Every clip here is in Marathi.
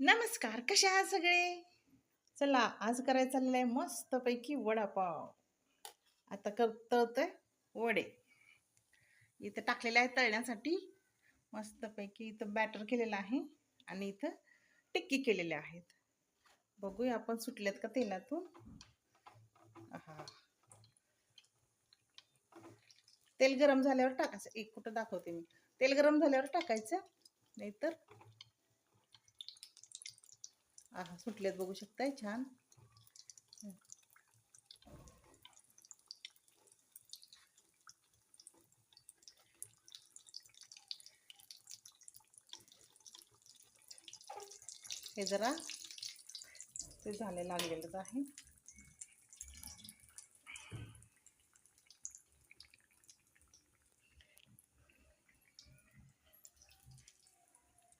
नमस्कार कसे आहात सगळे? चला आज करायचं चाललेलं आहे मस्तपैकी वडापाव. आता कर तळतोय वडे. इथं टाकलेले आहे तळण्यासाठी. मस्तपैकी इथं बॅटर केलेलं आहे आणि इथं टिक्की केलेल्या आहेत. बघूया आपण सुटल्यात का तेलातून. हा तेल गरम झाल्यावर टाकायचं. एक कुठं दाखवते मी. तेल गरम झाल्यावर टाकायचं नाहीतर आहा सुटल्यात बघू शकताय छान. हे जरा ते झाले लागलेलंच आहे.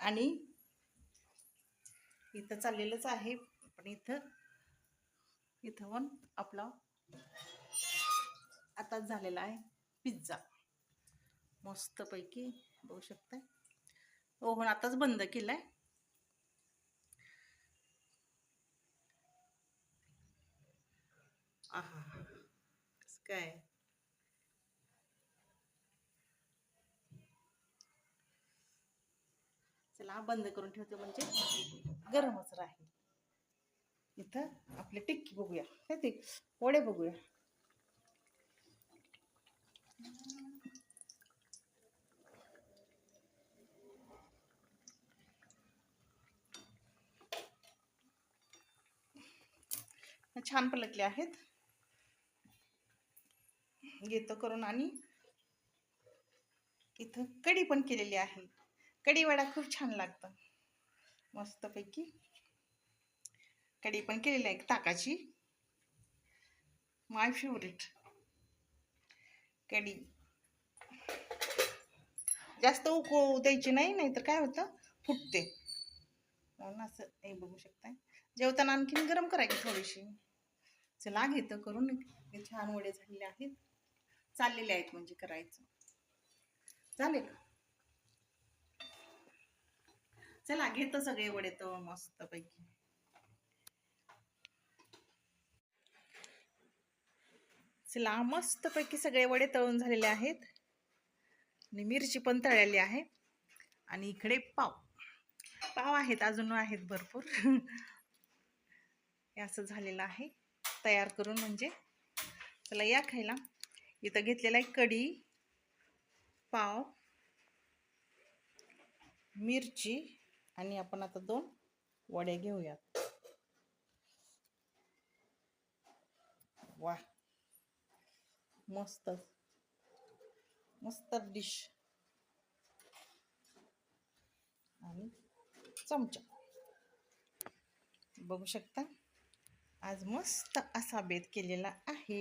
आणि इथं चाललेलंच आहे. पण इथं इथं पण आपला आताच झालेला आहे पिझ्झा. मस्तपैकी बघू शकताय. ओव्हन आताच बंद केलाय. आहा काय? चला बंद करून ठेवते म्हणजे गरमच राहील. इथं आपले टिक्की बघूया. काय ते वडे बघूया. छान पलटले आहेत. घेतो करून आणि इथं कढी पण केलेली आहे. कढीवडा खूप छान लागतं. मस्तपैकी. कढी पण केलेली आहे ताकाची. माय फेवरेट कढी. जास्त उकळू द्यायची नाही नाहीतर काय होतं? फुटते. म्हणून असं हे बघू शकताय. जेवताना आणखीन गरम करायची थोडीशी. चला घेतं करून. छान वडे झालेले आहेत. चाललेले आहेत म्हणजे करायचं. चालेल का? चला घेतो सगळे वडे तर मस्त पैकी चला मस्त पैकी सगळे वडे तळून झालेले आहेत. आणि मिरची पण तळलेली आहे. आणि इकडे पाव. पाव आहेत अजून आहेत भरपूर. हे असं झालेलं आहे. तयार करून म्हणजे. चला या खायला. इथं घेतलेला आहे कढी पाव मिरची आणि आपण आता दोन वडे घेऊयात. वा मस्त मस्त डिश. आणि चमचा. बघू शकता आज मस्त असा बेत केलेला आहे.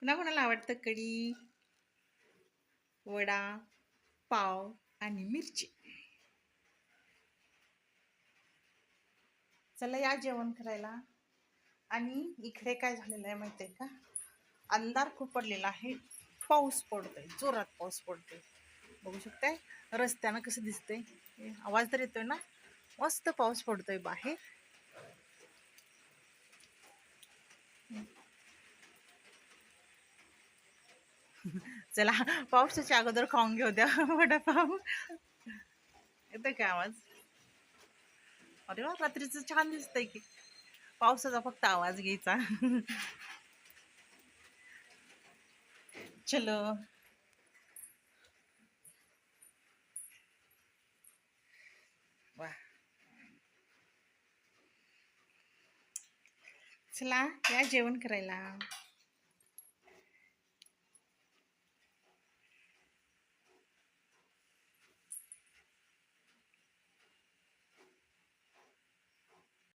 कुणा कोणाला आवडतं कढी वडा पाव आणि मिरची? चला या जेवण करायला. आणि इकडे काय झालेलं आहे माहिती आहे का? अंधार खूप पडलेला आहे. पाऊस पडतोय. जोरात पाऊस पडतोय. बघू शकताय? रस्त्यानं कसं दिसतंय? आवाज तर येतोय ना? मस्त पाऊस पडतोय बाहेर. चला पावसाच्या अगोदर खाऊन घेऊ द्या वडापाव. येतोय काय आवाज? अरे वा रात्रीचं छान दिसतंय की. पावसाचा फक्त आवाज घ्यायचा. चलो. वा. चला या जेवण करायला.